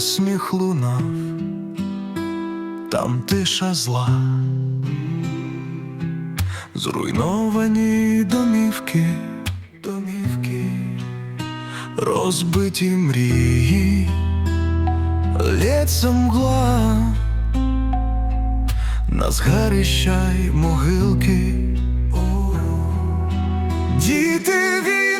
сміх лунав, там тиша зла, зруйновані домівки, домівки, розбиті мрії, лється мгла, на згарища й могилки. Діти війни,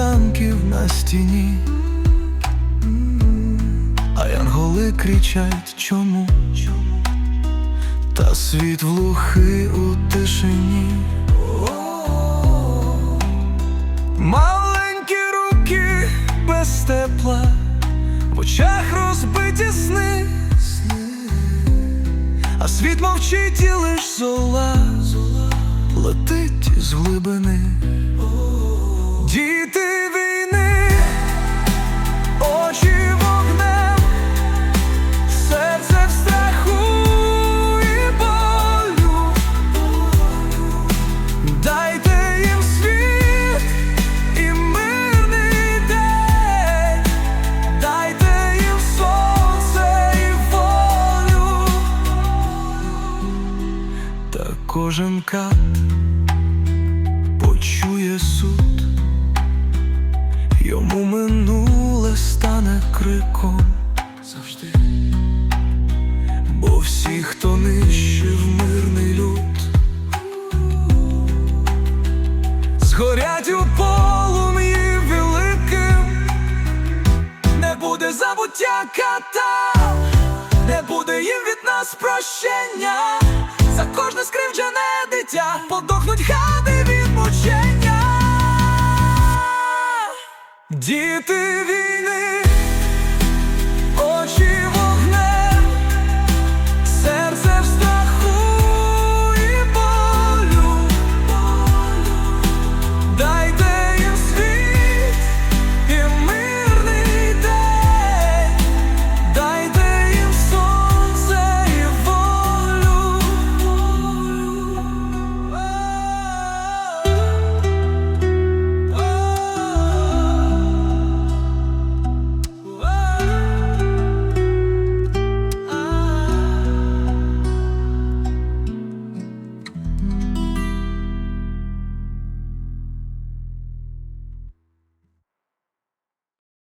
танків на стіні. А янголи кричать чому? Та світ глухий у тишині. Маленькі руки без тепла, в очах розбиті сни, а світ мовчить і лиш зола летить з глибини. Діти кожен кат почує суд, йому минуле стане криком завжди, бо всі, хто нищив мирний люд, згорять у полум'ї великим, не буде забуття ката, не буде їм від нас прощення, кожне скривджене дитя подохнуть хади від мучення. Діти